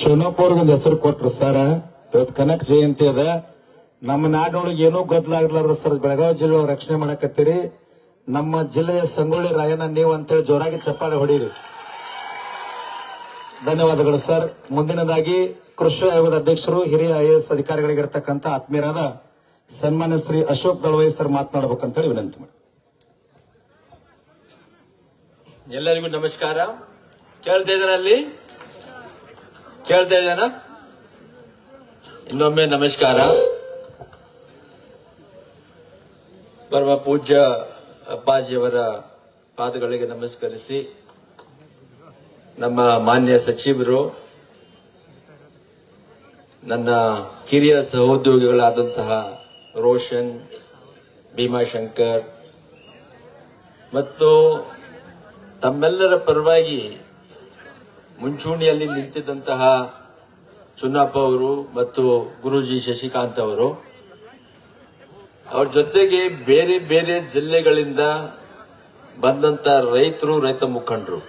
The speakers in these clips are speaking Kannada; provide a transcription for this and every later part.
ಚುನಪ್ಪ ಅವ್ರಿಗೊಂದು ಹೆಸರು ಕೊಟ್ರು ಸರ್. ಇವತ್ತು ಕನಕ ಜಯಂತಿ ಅದ. ನಮ್ಮ ನಾಡಿನೊಳಗೆ ಏನೂ ಗದ್ದಲಾಗ್ಲಾರ್ದ ಸರ್, ಬೆಳಗಾವಿ ಜಿಲ್ಲೆ ರಕ್ಷಣೆ ಮಾಡಕತ್ತೀರಿ. ನಮ್ಮ ಜಿಲ್ಲೆಯ ಸಂಗೊಳ್ಳಿ ರಾಯನ ನೀವು ಅಂತೇಳಿ ಜೋರಾಗಿ ಚಪ್ಪಾಳೆ ಹೊಡೀರಿ. ಧನ್ಯವಾದಗಳು ಸರ್. ಮುಂದಿನದಾಗಿ ಕೃಷಿ ಆಯೋಗದ ಅಧ್ಯಕ್ಷರು, ಹಿರಿಯ ಐಎಎಸ್ ಅಧಿಕಾರಿಗಳಿಗಿರ್ತಕ್ಕಂಥ ಆತ್ಮೀಯರಾದ ಸನ್ಮಾನ್ಯ ಶ್ರೀ ಅಶೋಕ್ ದಳವೈ ಸರ್ ಮಾತನಾಡಬೇಕಂತೇಳಿ ವಿನಂತಿ ಮಾಡಿ ಎಲ್ಲರಿಗೂ ನಮಸ್ಕಾರ. ಕೇಳ್ತಾ ಇದ್ರಲ್ಲಿ ಕೇಳ್ತಾ ಇದ್ದಾನ? ಇನ್ನೊಮ್ಮೆ ನಮಸ್ಕಾರ. ಪರಮ ಪೂಜ್ಯ ಅಪ್ಪಾಜಿಯವರ ಪಾದಗಳಿಗೆ ನಮಸ್ಕರಿಸಿ. ನಮ್ಮ ಮಾನ್ಯ ಸಚಿವರು, ನನ್ನ ಕಿರಿಯ ಸಹೋದ್ಯೋಗಿಗಳಾದಂತಹ ರೋಷನ್, ಭೀಮಾಶಂಕರ್, ಮತ್ತು ತಮ್ಮೆಲ್ಲರ ಪರವಾಗಿ ಮುಂಚೂಣಿಯಲ್ಲಿ ನಿಂತಿದ್ದಂತಹ ಚುನ್ನಪ್ಪ ಅವರು ಮತ್ತು ಗುರುಜಿ ಶಶಿಕಾಂತ್ ಅವರು, ಅವ್ರ ಜೊತೆಗೆ ಬೇರೆ ಬೇರೆ ಜಿಲ್ಲೆಗಳಿಂದ ಬಂದಂತ ರೈತರು, ರೈತ ಮುಖಂಡರು.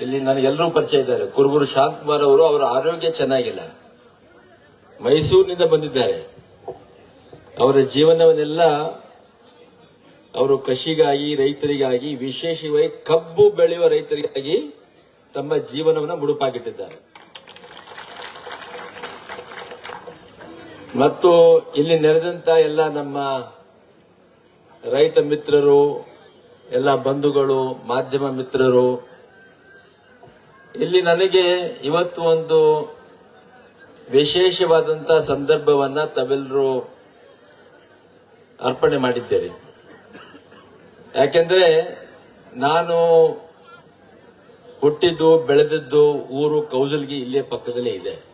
ಇಲ್ಲಿ ನನಗೆಲ್ಲರೂ ಪರಿಚಯ ಇದ್ದಾರೆ. ಕುರುಬುರು ಶಾಂತಕುಮಾರ್ ಅವರು, ಅವರ ಆರೋಗ್ಯ ಚೆನ್ನಾಗಿಲ್ಲ. ಮೈಸೂರಿನಿಂದ ಬಂದಿದ್ದಾರೆ. ಅವರ ಜೀವನವನ್ನೆಲ್ಲ ಅವರು ಕೃಷಿಗಾಗಿ, ರೈತರಿಗಾಗಿ, ವಿಶೇಷವಾಗಿ ಕಬ್ಬು ಬೆಳೆಯುವ ರೈತರಿಗಾಗಿ ತಮ್ಮ ಜೀವನವನ್ನು ಮುಡುಪಾಗಿಟ್ಟಿದ್ದಾರೆ. ಮತ್ತು ಇಲ್ಲಿ ನೆರೆದಂತ ಎಲ್ಲ ನಮ್ಮ ರೈತ ಮಿತ್ರರು, ಎಲ್ಲ ಬಂಧುಗಳು, ಮಾಧ್ಯಮ ಮಿತ್ರರು, ಇಲ್ಲಿ ನನಗೆ ಇವತ್ತು ಒಂದು ವಿಶೇಷವಾದಂತ ಸಂದರ್ಭವನ್ನ ತಾವೆಲ್ಲರೂ ಅರ್ಪಣೆ ಮಾಡಿದ್ದೇನೆ ಯಾಕೆಂದ್ರೆ ನಾನು ಹುಟ್ಟಿದ್ದು, ಬೆಳೆದಿದ್ದು ಊರು ಕೌಜಲ್ಗಿ ಇಲ್ಲೇ ಪಕ್ಕದಲ್ಲೇ ಇದೆ.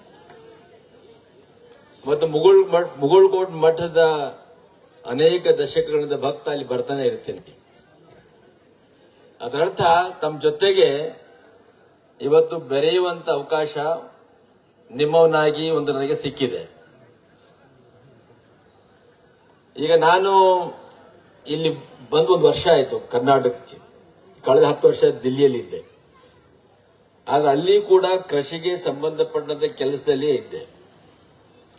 ಮತ್ತು ಮುಗುಳ್ ಮಠ, ಮುಗುಳ್ಕೋಟ್ ಮಠದ ಅನೇಕ ದಶಕಗಳಿಂದ ಭಕ್ತ ಅಲ್ಲಿ ಬರ್ತಾನೆ ಇರ್ತೀನಿ. ಅದರರ್ಥ ತಮ್ಮ ಜೊತೆಗೆ ಇವತ್ತು ಬೆರೆಯುವಂತ ಅವಕಾಶ ನಿಮ್ಮವನಾಗಿ ಒಂದು ನನಗೆ ಸಿಕ್ಕಿದೆ. ಈಗ ನಾನು ಇಲ್ಲಿ ಬಂದು ಒಂದು ವರ್ಷ ಆಯಿತು ಕರ್ನಾಟಕಕ್ಕೆ. ಕಳೆದ ಹತ್ತು ವರ್ಷ ದಿಲ್ಲಿಯಲ್ಲಿದ್ದೆ. ಆದ್ರೆ ಅಲ್ಲಿ ಕೂಡ ಕೃಷಿಗೆ ಸಂಬಂಧಪಟ್ಟಂತ ಕೆಲಸದಲ್ಲಿ ಇದ್ದೆ.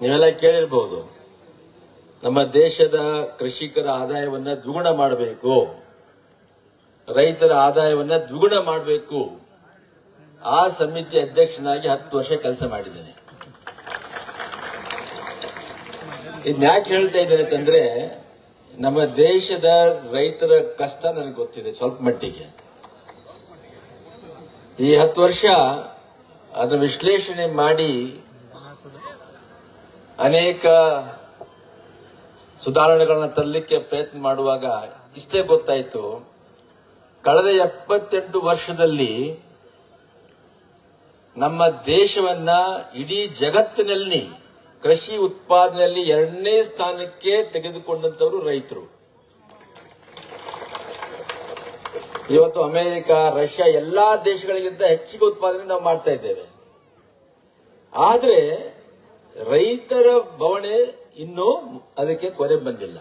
ನೀವೆಲ್ಲ ಕೇಳಿರ್ಬಹುದು ನಮ್ಮ ದೇಶದ ಕೃಷಿಕರ ಆದಾಯವನ್ನ ದ್ವಿಗುಣ ಮಾಡಬೇಕು. ರೈತರ ಆದಾಯವನ್ನ ದ್ವಿಗುಣ ಮಾಡಬೇಕು. ಆ ಸಮಿತಿ ಅಧ್ಯಕ್ಷನಾಗಿ ಹತ್ತು ವರ್ಷ ಕೆಲಸ ಮಾಡಿದ್ದೇನೆ. ಇನ್ಯಾಕೆ ಯಾಕೆ ಹೇಳ್ತಾ ಇದ್ದೇನೆ ಅಂತಂದ್ರೆ, ನಮ್ಮ ದೇಶದ ರೈತರ ಕಷ್ಟ ನನಗೆ ಗೊತ್ತಿದೆ ಸ್ವಲ್ಪ ಮಟ್ಟಿಗೆ. ಈ ಹತ್ತು ವರ್ಷ ಅದು ವಿಶ್ಲೇಷಣೆ ಮಾಡಿ ಅನೇಕ ಸುಧಾರಣೆಗಳನ್ನ ತರಲಿಕ್ಕೆ ಪ್ರಯತ್ನ ಮಾಡುವಾಗ ಇಷ್ಟೇ ಗೊತ್ತಾಯ್ತು. ಕಳೆದ ಎಪ್ಪತ್ತೆಂಟು ವರ್ಷದಲ್ಲಿ ನಮ್ಮ ದೇಶವನ್ನ ಇಡೀ ಜಗತ್ತಿನಲ್ಲಿ ಕೃಷಿ ಉತ್ಪಾದನೆಯಲ್ಲಿ ಎರಡನೇ ಸ್ಥಾನಕ್ಕೆ ತೆಗೆದುಕೊಂಡಂತವರು ರೈತರು. ಇವತ್ತು ಅಮೆರಿಕ, ರಷ್ಯಾ ಎಲ್ಲಾ ದೇಶಗಳಿಗಿಂತ ಹೆಚ್ಚಿಗೆ ಉತ್ಪಾದನೆ ನಾವು ಮಾಡ್ತಾ ಇದ್ದೇವೆ. ಆದ್ರೆ ರೈತರ ಬವಣೆ ಇನ್ನೂ ಅದಕ್ಕೆ ಕೊರೆ ಬಂದಿಲ್ಲ.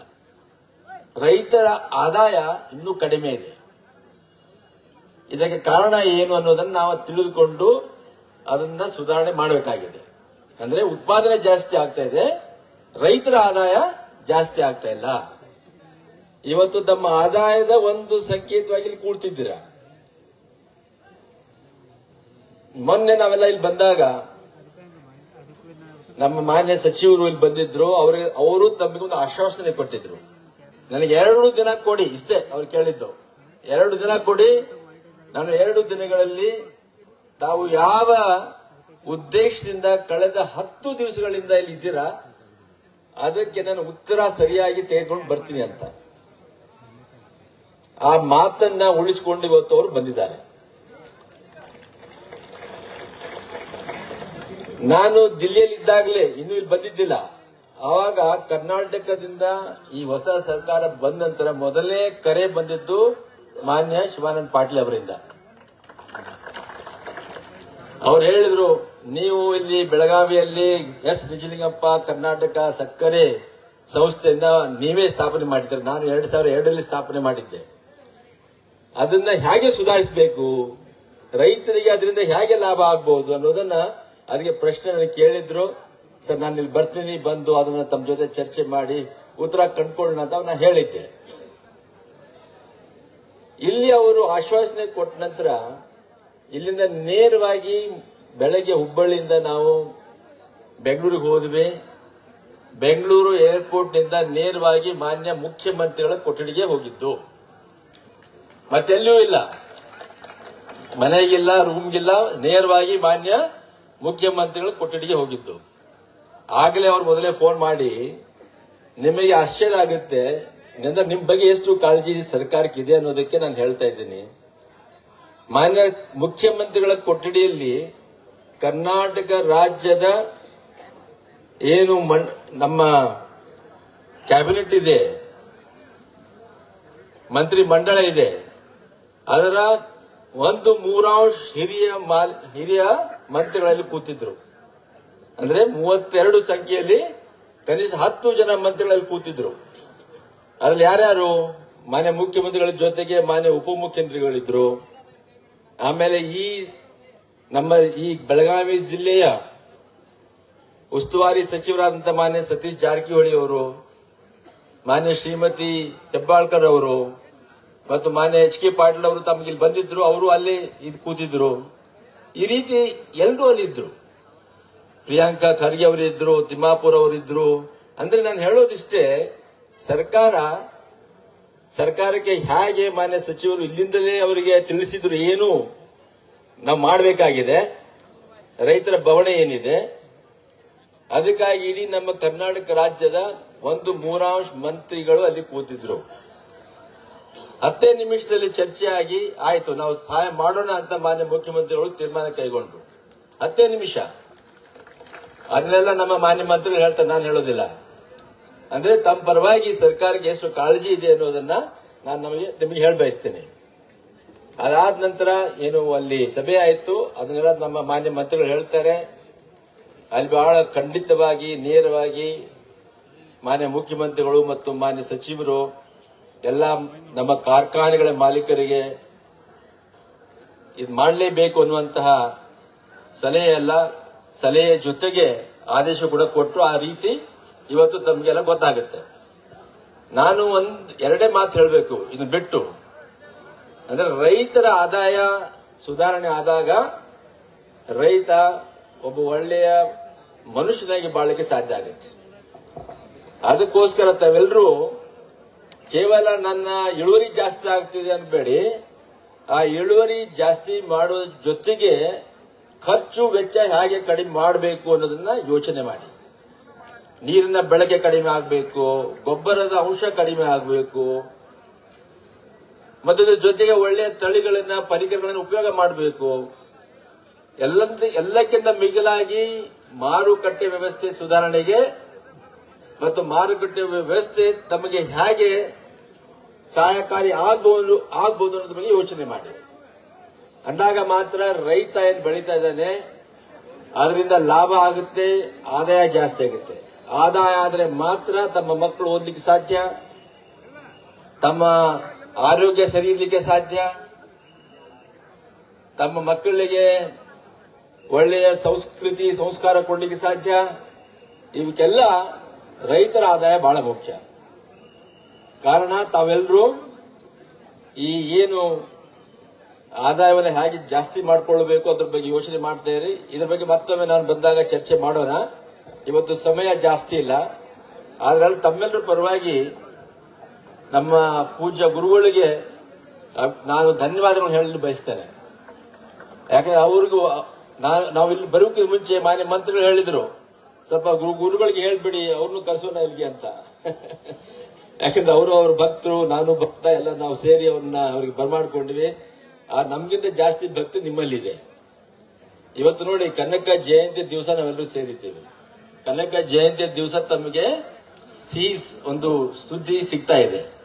ರೈತರ ಆದಾಯ ಇನ್ನೂ ಕಡಿಮೆ ಇದೆ. ಇದಕ್ಕೆ ಕಾರಣ ಏನು ಅನ್ನೋದನ್ನ ನಾವು ತಿಳಿದುಕೊಂಡು ಅದನ್ನ ಸುಧಾರಣೆ ಮಾಡಬೇಕಾಗಿದೆ. ಅಂದ್ರೆ ಉತ್ಪಾದನೆ ಜಾಸ್ತಿ ಆಗ್ತಾ ಇದೆ, ರೈತರ ಆದಾಯ ಜಾಸ್ತಿ ಆಗ್ತಾ ಇಲ್ಲ. ಇವತ್ತು ತಮ್ಮ ಆದಾಯದ ಒಂದು ಸಂಕೇತವಾಗಿ ಇಲ್ಲಿ ಕೂಡ್ತಿದ್ದೀರ? ಮೊನ್ನೆ ನಾವೆಲ್ಲ ಇಲ್ಲಿ ಬಂದಾಗ ನಮ್ಮ ಮಾನ್ಯ ಸಚಿವರು ಇಲ್ಲಿ ಬಂದಿದ್ರು, ಅವ್ರಿಗೆ, ಅವರು ತಮಗೊಂದು ಆಶ್ವಾಸನೆ ಕೊಟ್ಟಿದ್ರು. ನನಗೆ ಎರಡು ದಿನ ಕೊಡಿ, ಇಷ್ಟೇ ಅವ್ರು ಕೇಳಿದ್ದು. ಎರಡು ದಿನ ಕೊಡಿ, ನಾನು ಎರಡು ದಿನಗಳಲ್ಲಿ ತಾವು ಯಾವ ಉದ್ದೇಶದಿಂದ ಕಳೆದ ಹತ್ತು ದಿವಸಗಳಿಂದ ಇಲ್ಲಿ ಇದ್ದೀರಾ, ಅದಕ್ಕೆ ನಾನು ಉತ್ತರ ಸರಿಯಾಗಿ ತೆಗೆದುಕೊಂಡು ಬರ್ತೀನಿ ಅಂತ. ಆ ಮಾತನ್ನ ಉಳಿಸಿಕೊಂಡು ಇವತ್ತು ಅವರು ಬಂದಿದ್ದಾರೆ. ನಾನು ದಿಲ್ಲಿಯಲ್ಲಿ ಇದ್ದಾಗಲೇ ಇನ್ನೂ ಇಲ್ಲಿ ಬಂದಿದ್ದಿಲ್ಲ. ಆವಾಗ ಕರ್ನಾಟಕದಿಂದ ಈ ಹೊಸ ಸರ್ಕಾರ ಬಂದ ನಂತರ ಮೊದಲನೇ ಕರೆ ಬಂದಿದ್ದು ಮಾನ್ಯ ಶಿವಾನಂದ ಪಾಟೀಲ್ ಅವರಿಂದ. ಅವ್ರು ಹೇಳಿದ್ರು, ನೀವು ಇಲ್ಲಿ ಬೆಳಗಾವಿಯಲ್ಲಿ ಎಸ್. ನಿಜಲಿಂಗಪ್ಪ, ಕರ್ನಾಟಕ ಸಕ್ಕರೆ ಸಂಸ್ಥೆಯಿಂದ ನೀವೇ ಸ್ಥಾಪನೆ ಮಾಡಿದ್ದೀರಿ. ನಾನು ಎರಡ್ ಸಾವಿರದ ಎರಡರಲ್ಲಿ ಸ್ಥಾಪನೆ ಮಾಡಿದ್ದೆ. ಅದನ್ನ ಹೇಗೆ ಸುಧಾರಿಸಬೇಕು? ರೈತರಿಗೆ ಅದರಿಂದ ಹೇಗೆ ಲಾಭ ಆಗ್ಬಹುದು ಅನ್ನೋದನ್ನ ಅದಕ್ಕೆ ಪ್ರಶ್ನೆ ನನಗೆ ಕೇಳಿದ್ರು. ಸರ್, ನಾನು ಇಲ್ಲಿ ಬರ್ತೀನಿ, ಬಂದು ಅದನ್ನ ತಮ್ಮ ಜೊತೆ ಚರ್ಚೆ ಮಾಡಿ ಉತ್ತರ ಕಂಡ್ಕೊಳ್ಳೋಣ ಅಂತ ನಾನು ಹೇಳಿದ್ದೆ. ಇಲ್ಲಿ ಅವರು ಆಶ್ವಾಸನೆ ಕೊಟ್ಟ ನಂತರ ಇಲ್ಲಿಂದ ನೇರವಾಗಿ ಬೆಳಗ್ಗೆ ಹುಬ್ಬಳ್ಳಿಯಿಂದ ನಾವು ಬೆಂಗಳೂರಿಗೆ ಹೋದ್ವಿ. ಬೆಂಗಳೂರು ಏರ್ಪೋರ್ಟ್ನಿಂದ ನೇರವಾಗಿ ಮಾನ್ಯ ಮುಖ್ಯಮಂತ್ರಿಗಳ ಕೊಠಡಿಗೆ ಹೋಗಿದ್ದು. ಮತ್ತೆಲ್ಲೂ ಇಲ್ಲ. ಮನೆಗಿಲ್ಲ ರೂಮ್ಗಿಲ್ಲ ನೇರವಾಗಿ ಮಾನ್ಯ ಮುಖ್ಯಮಂತ್ರಿಗಳ ಕೊಠಡಿಗೆ ಹೋಗಿದ್ದು. ಆಗಲೇ ಅವ್ರು ಮೊದಲೇ ಫೋನ್ ಮಾಡಿ, ನಿಮಗೆ ಆಶ್ಚರ್ಯ ಆಗುತ್ತೆ. ಅಂದ್ರೆ ನಿಮ್ ಬಗ್ಗೆ ಎಷ್ಟು ಕಾಳಜಿ ಸರ್ಕಾರಕ್ಕೆ ಇದೆ ಅನ್ನೋದಕ್ಕೆ ನಾನು ಹೇಳ್ತಾ ಇದ್ದೀನಿ. ಮಾನ್ಯ ಮುಖ್ಯಮಂತ್ರಿಗಳ ಕೊಠಡಿಯಲ್ಲಿ ಕರ್ನಾಟಕ ರಾಜ್ಯದ ಏನು ನಮ್ಮ ಕ್ಯಾಬಿನೆಟ್ ಇದೆ ಮಂತ್ರಿ ಮಂಡಳ ಇದೆ ಅದರ ಒಂದು ಮೂರಾಂಶ ಹಿರಿಯ ಹಿರಿಯ ಮಂತ್ರಿಗಳಲ್ಲಿ ಕೂತಿದ್ರು. ಅಂದ್ರೆ ಮೂವತ್ತೆರಡು ಸಂಖ್ಯೆಯಲ್ಲಿ ಕನಿಷ್ಠ ಹತ್ತು ಜನ ಮಂತ್ರಿಗಳಲ್ಲಿ ಕೂತಿದ್ರು. ಅದ್ರಲ್ಲಿ ಯಾರ್ಯಾರು? ಮಾನ್ಯ ಮುಖ್ಯಮಂತ್ರಿಗಳ ಜೊತೆಗೆ ಮಾನ್ಯ ಉಪಮುಖ್ಯಮಂತ್ರಿಗಳಿದ್ರು. ಆಮೇಲೆ ಈ ನಮ್ಮ ಈ ಬೆಳಗಾವಿ ಜಿಲ್ಲೆಯ ಉಸ್ತುವಾರಿ ಸಚಿವರಾದಂತಹ ಮಾನ್ಯ ಸತೀಶ್ ಜಾರಕಿಹೊಳಿ ಅವರು, ಮಾನ್ಯ ಶ್ರೀಮತಿ ಹೆಬ್ಬಾಳ್ಕರ್ ಅವರು ಮತ್ತು ಮಾನ್ಯ ಎಚ್ ಕೆ ಪಾಟೀಲ್ ಅವರು ತಮಗೆ ಇಲ್ಲಿ ಬಂದಿದ್ರು, ಅವರು ಅಲ್ಲಿ ಇದು ಕೂತಿದ್ರು. ಈ ರೀತಿ ಎಲ್ಲರೂ ಅಲ್ಲಿದ್ರು ಪ್ರಿಯಾಂಕಾ ಖರ್ಗೆ ಅವರಿದ್ರು ತಿಮ್ಮಾಪುರ್ ಅವರಿದ್ರು ಅಂದ್ರೆ ನಾನು ಹೇಳೋದಿಷ್ಟೇ, ಸರ್ಕಾರ, ಸರ್ಕಾರಕ್ಕೆ ಹೇಗೆ ಮಾನ್ಯ ಸಚಿವರು ಇಲ್ಲಿಂದಲೇ ಅವರಿಗೆ ತಿಳಿಸಿದ್ರು ಏನು, ನಾವು ಮಾಡಬೇಕಾಗಿದೆ. ರೈತರ ಬವಣೆ ಏನಿದೆ. ಅದಕ್ಕಾಗಿ ಇಡೀ ನಮ್ಮ ಕರ್ನಾಟಕ ರಾಜ್ಯದ ಒಂದು ಮೂರಾಂಶ ಮಂತ್ರಿಗಳು ಅಲ್ಲಿ ಕೂತಿದ್ರು. ಹತ್ತೇ ನಿಮಿಷದಲ್ಲಿ ಚರ್ಚೆ ಆಗಿ ಆಯ್ತು, ನಾವು ಸಹಾಯ ಮಾಡೋಣ ಅಂತ ಮಾನ್ಯ ಮುಖ್ಯಮಂತ್ರಿಗಳು ತೀರ್ಮಾನ ಕೈಗೊಂಡ್ರು. ಹತ್ತೇ ನಿಮಿಷ. ಅದನ್ನೆಲ್ಲ ನಮ್ಮ ಮಾನ್ಯ ಮಂತ್ರಿಗಳು ಹೇಳ್ತಾರೆ, ನಾನು ಹೇಳೋದಿಲ್ಲ. ಅಂದ್ರೆ, ತಮ್ಮ ಪರವಾಗಿ ಸರ್ಕಾರಕ್ಕೆ ಎಷ್ಟು ಕಾಳಜಿ ಇದೆ ಅನ್ನೋದನ್ನ ನಾನು ನಮಗೆ, ನಿಮಗೆ ಹೇಳ ಬಯಸ್ತೇನೆ. ಅದಾದ ನಂತರ ಏನು ಅಲ್ಲಿ ಸಭೆ ಆಯಿತು. ಅದನ್ನೆಲ್ಲ ನಮ್ಮ ಮಾನ್ಯ ಮಂತ್ರಿಗಳು ಹೇಳ್ತಾರೆ. ಅಲ್ಲಿ ಬಹಳ ಖಂಡಿತವಾಗಿ, ನೇರವಾಗಿ ಮಾನ್ಯ ಮುಖ್ಯಮಂತ್ರಿಗಳು ಮತ್ತು ಮಾನ್ಯ ಸಚಿವರು ಎಲ್ಲ ನಮ್ಮ ಕಾರ್ಖಾನೆಗಳ ಮಾಲೀಕರಿಗೆ ಇದು ಮಾಡಲೇಬೇಕು ಅನ್ನುವಂತಹ ಸಲಹೆ ಎಲ್ಲ ಸಲಹೆಯ ಜೊತೆಗೆ ಆದೇಶ ಕೂಡ ಕೊಟ್ಟರು ಆ ರೀತಿ ಇವತ್ತು ತಮಗೆಲ್ಲ ಗೊತ್ತಾಗುತ್ತೆ. ನಾನು ಒಂದ್ ಎರಡೇ ಮಾತು ಹೇಳಬೇಕು. ಇದನ್ನು ಬಿಟ್ಟು. ಅಂದ್ರೆ ರೈತರ ಆದಾಯ ಸುಧಾರಣೆ ಆದಾಗ ರೈತ ಒಬ್ಬ ಒಳ್ಳೆಯ ಮನುಷ್ಯನಾಗಿ ಬಾಳಕ್ಕೆ ಸಾಧ್ಯ ಆಗುತ್ತೆ. ಅದಕ್ಕೋಸ್ಕರ ತಾವೆಲ್ಲರೂ ಕೇವಲ ನನ್ನ ಇಳುವರಿ ಜಾಸ್ತಿ ಆಗ್ತಿದೆ ಅನ್ಬೇಡಿ. ಆ ಇಳುವರಿ ಜಾಸ್ತಿ ಮಾಡುವ ಜೊತೆಗೆ ಖರ್ಚು ವೆಚ್ಚ ಹೇಗೆ ಕಡಿಮೆ ಮಾಡಬೇಕು ಅನ್ನೋದನ್ನ ಯೋಚನೆ ಮಾಡಿ. ನೀರಿನ ಬಳಕೆ ಕಡಿಮೆ ಆಗಬೇಕು, ಗೊಬ್ಬರದ ಅಂಶ ಕಡಿಮೆ ಆಗಬೇಕು, ಮತ್ತು ಅದ್ರ ಜೊತೆಗೆ ಒಳ್ಳೆಯ ತಳಿಗಳನ್ನ, ಪರಿಕರಗಳನ್ನ ಉಪಯೋಗ ಮಾಡಬೇಕು. ಎಲ್ಲ ಎಲ್ಲಕ್ಕಿಂತ ಮಿಗಿಲಾಗಿ ಮಾರುಕಟ್ಟೆ ವ್ಯವಸ್ಥೆ ಸುಧಾರಣೆಗೆ ಮತ್ತು ಮಾರುಕಟ್ಟೆ ವ್ಯವಸ್ಥೆ ತಮಗೆ ಹೇಗೆ ಸಹಾಯಕಾರಿ ಆಗಬಹುದು ಆಗ್ಬೋದು ಅನ್ನೋದ್ರ ಬಗ್ಗೆ ಯೋಚನೆ ಮಾಡಿ. ಅಂದಾಗ ಮಾತ್ರ ರೈತ ಏನ್ ಬೆಳೀತಾ ಇದ್ದಾನೆ, ಅದರಿಂದ ಲಾಭ ಆಗುತ್ತೆ, ಆದಾಯ ಜಾಸ್ತಿ ಆಗುತ್ತೆ. ಆದಾಯ ಆದರೆ ಮಾತ್ರ ತಮ್ಮ ಮಕ್ಕಳು ಓದ್ಲಿಕ್ಕೆ ಸಾಧ್ಯ, ತಮ್ಮ ಆರೋಗ್ಯ ಸರಿ ಇರ್ಲಿಕ್ಕೆ ಸಾಧ್ಯ, ತಮ್ಮ ಮಕ್ಕಳಿಗೆ ಒಳ್ಳೆಯ ಸಂಸ್ಕೃತಿ, ಸಂಸ್ಕಾರ ಕೊಡ್ಲಿಕ್ಕೆ ಸಾಧ್ಯ, ಇವಕ್ಕೆಲ್ಲ ರೈತರ ಆದಾಯ ಬಹಳ ಮುಖ್ಯ. ಕಾರಣ ತಾವೆಲ್ಲರೂ ಈ ಏನು ಆದಾಯವನ್ನು ಹೇಗೆ ಜಾಸ್ತಿ ಮಾಡಿಕೊಳ್ಳಬೇಕು ಅದ್ರ ಬಗ್ಗೆ ಯೋಚನೆ ಮಾಡ್ತಾ ಇರಿ ಇದ್ರ ಬಗ್ಗೆ ಮತ್ತೊಮ್ಮೆ ನಾನು ಬಂದಾಗ ಚರ್ಚೆ ಮಾಡೋಣ. ಇವತ್ತು ಸಮಯ ಜಾಸ್ತಿ ಇಲ್ಲ. ಆದ್ರಲ್ಲಿ ತಮ್ಮೆಲ್ಲರ ಪರವಾಗಿ ನಮ್ಮ ಪೂಜ್ಯ ಗುರುಗಳಿಗೆ ನಾನು ಧನ್ಯವಾದಗಳನ್ನು ಹೇಳಲು ಬಯಸ್ತೇನೆ. ಯಾಕಂದ್ರೆ ಅವ್ರಿಗೂ ನಾವು ಇಲ್ಲಿ ಬರೋಕ್ಕಿಂತ ಮುಂಚೆ ಮಾನ್ಯ ಮಂತ್ರಿಗಳು ಹೇಳಿದ್ರು ಸ್ವಲ್ಪ ಗುರು ಗುರುಗಳಿಗೆ ಹೇಳ್ಬಿಡಿ, ಅವ್ರನ್ನು ಕರ್ಸೋಣ ಇಲ್ಲಿಗೆ ಅಂತ. ಯಾಕಂದ್ರೆ ಅವರು ಅವ್ರ ಭಕ್ತರು, ನಾನು ಭಕ್ತ, ಎಲ್ಲ ನಾವು ಸೇರಿ ಅವ್ರನ್ನ ಅವ್ರಿಗೆ ಬರ್ಮಾಡ್ಕೊಂಡಿವಿ. ಆ, ನಮ್ಗಿಂತ ಜಾಸ್ತಿ ಭಕ್ತಿ ನಿಮ್ಮಲ್ಲಿದೆ. ಇವತ್ತು ನೋಡಿ, ಕನಕ ಜಯಂತಿ ದಿವಸ ನಾವೆಲ್ಲರೂ ಸೇರಿದ್ದೀವಿ. ಕನಕ ಜಯಂತಿ ದಿವಸ ತಮಗೆ ಸೀಸ್, ಒಂದು ಸುದ್ದಿ ಸಿಗ್ತಾ ಇದೆ.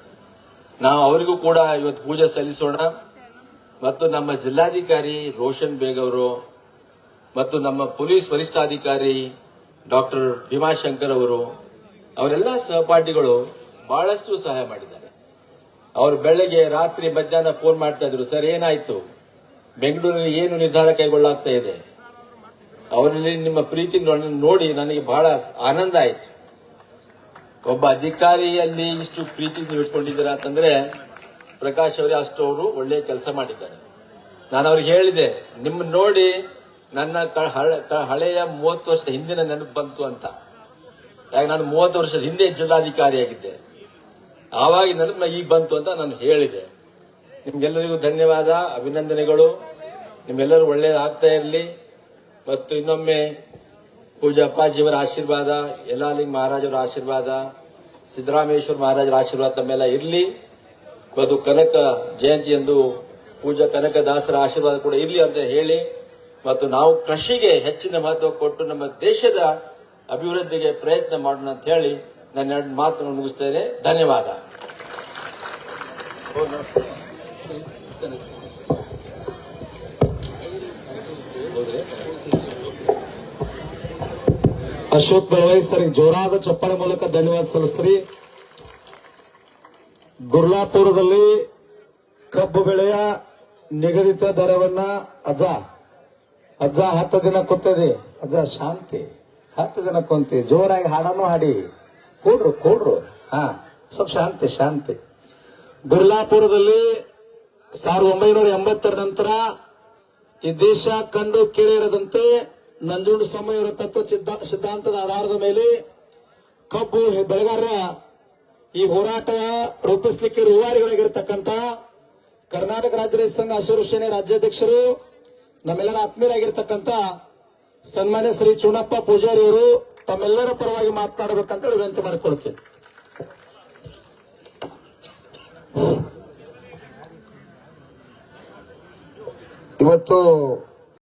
ನಾವು ಅವರಿಗೂ ಕೂಡ ಇವತ್ತು ಪೂಜೆ ಸಲ್ಲಿಸೋಣ. ಮತ್ತು ನಮ್ಮ ಜಿಲ್ಲಾಧಿಕಾರಿ ರೋಷನ್ ಬೇಗ್ ಅವರು ಮತ್ತು ನಮ್ಮ ಪೊಲೀಸ್ ವರಿಷ್ಠಾಧಿಕಾರಿ ಡಾಕ್ಟರ್ ಭೀಮಾಶಂಕರ್ ಅವರು, ಅವರೆಲ್ಲ ಸಹಪಾಠಿಗಳು ಬಹಳಷ್ಟು ಸಹಾಯ ಮಾಡಿದ್ದಾರೆ. ಅವರು ಬೆಳಗ್ಗೆ ರಾತ್ರಿ ಮಧ್ಯಾಹ್ನ ಫೋನ್ ಮಾಡ್ತಾ ಇದ್ರು, ಸರ್, ಏನಾಯ್ತು? ಬೆಂಗಳೂರಿನಲ್ಲಿ ಏನು ನಿರ್ಧಾರ ಕೈಗೊಳ್ಳಾಗ್ತಾ ಇದೆ? ಅವರಲ್ಲಿ ನಿಮ್ಮ ಪ್ರೀತಿ ನೋಡಿ ನನಗೆ ಬಹಳ ಆನಂದ ಆಯ್ತು. ಒಬ್ಬ ಅಧಿಕಾರಿಯಲ್ಲಿ ಇಷ್ಟು ಪ್ರೀತಿ ನೀವು ಇಟ್ಕೊಂಡಿದ್ದೀರಾ ಅಂತಂದ್ರೆ ಪ್ರಕಾಶ್ ಅವರೇ ಅಷ್ಟು ಅವರು ಒಳ್ಳೆ ಕೆಲಸ ಮಾಡಿದ್ದಾರೆ. ನಾನು ಅವ್ರಿಗೆ ಹೇಳಿದೆ ನಿಮ್ಮ ನೋಡಿ ನನ್ನ ಹಳೆಯ ಮೂವತ್ತು ವರ್ಷದ ಹಿಂದಿನ ನೆನಪು ಬಂತು ಅಂತ. ಯಾಕೆ ನಾನು ಮೂವತ್ತು ವರ್ಷದ ಹಿಂದೆ ಜಿಲ್ಲಾಧಿಕಾರಿಯಾಗಿದ್ದೆ ಆವಾಗ ನೆನಪು ಈಗ ಬಂತು ಅಂತ ನಾನು ಹೇಳಿದೆ. ನಿಮ್ಗೆಲ್ಲರಿಗೂ ಧನ್ಯವಾದ, ಅಭಿನಂದನೆಗಳು. ನಿಮ್ಮೆಲ್ಲರೂ ಒಳ್ಳೇದಾಗ್ತಾ ಇರಲಿ. ಮತ್ತು ಇನ್ನೊಮ್ಮೆ ಪೂಜಾ ಅಪ್ಪಾಜಿಯವರ ಆಶೀರ್ವಾದ ಯಲಾಲಿಂಗ್ ಮಹಾರಾಜರ ಆಶೀರ್ವಾದ, ಸಿದ್ದರಾಮೇಶ್ವರ ಮಹಾರಾಜರ ಆಶೀರ್ವಾದ ತಮ್ಮೆಲ್ಲ ಇರಲಿ. ಮತ್ತು ಕನಕ ಜಯಂತಿಯಂದು ಪೂಜಾ ಕನಕದಾಸರ ಆಶೀರ್ವಾದ ಕೂಡ ಇರಲಿ ಅಂತ ಹೇಳಿ ಮತ್ತು ನಾವು ಕೃಷಿಗೆ ಹೆಚ್ಚಿನ ಮಹತ್ವ ಕೊಟ್ಟು ನಮ್ಮ ದೇಶದ ಅಭಿವೃದ್ಧಿಗೆ ಪ್ರಯತ್ನ ಮಾಡೋಣ ಅಂತ ಹೇಳಿ ನನ್ನ ಎರಡು ಮಾತನ್ನು ಮುಗಿಸ್ತೇನೆ. ಧನ್ಯವಾದ. ಅಶೋಕ್ ಬೆಳವೈ ಸರ್ ಜೋರಾದ ಚಪ್ಪಾಳೆ ಮೂಲಕ ಧನ್ಯವಾದ ಸಲ್ಲಿಸ್ರಿ ಗುರ್ಲಾಪುರದಲ್ಲಿ ಕಬ್ಬು ಬೆಳೆಯ ನಿಗದಿತ ದರವನ್ನ ಅಜ್ಜ ಅಜ್ಜ, ಹತ್ತು ದಿನ ಕೂತದೆ ಅಜ್ಜ, ಶಾಂತಿ. ಹತ್ತು ದಿನ ಕುಂತಿ. ಜೋರಾಗಿ ಹಾಡನು ಹಾಡಿ. ಕೂಡ್ರು ಕೂಡ್ರು. ಹಾ, ಸ್ವಲ್ಪ ಶಾಂತಿ ಶಾಂತಿ. ಗುರ್ಲಾಪುರದಲ್ಲಿ ಸಾವಿರದ ಒಂಬೈನೂರ ಎಂಬತ್ತರ ನಂತರ ಈ ದೇಶ ಕಂಡು ಕೇಳಿರದಂತೆ ನಂಜುಂಡ ಸ್ವಾಮಿಯವರ ತತ್ವ ಸಿದ್ಧ- ಸಿದ್ಧಾಂತದ ಆಧಾರದ ಮೇಲೆ ಕಬ್ಬು, ಬೆಳೆಗಾರರ ಈ ಹೋರಾಟ ರೂಪಿಸಲಿಕ್ಕೆ ರೂವಾರಿಗಳಾಗಿರ್ತಕ್ಕಂಥ ಕರ್ನಾಟಕ ರಾಜ್ಯ ರೈತ ಸಂಘ ಸೇನೆ ರಾಜ್ಯಾಧ್ಯಕ್ಷರು ನಮ್ಮೆಲ್ಲರ ಆತ್ಮೀಯರಾಗಿರ್ತಕ್ಕಂಥ ಸನ್ಮಾನ್ಯ ಶ್ರೀ ಚುಣಪ್ಪ ಪೂಜಾರಿ ಅವರು ತಮ್ಮೆಲ್ಲರ ಪರವಾಗಿ ಮಾತನಾಡಬೇಕಂತ ವಿನಂತಿ ಮಾಡಿಕೊಳ್ತೀನಿ ಇವತ್ತು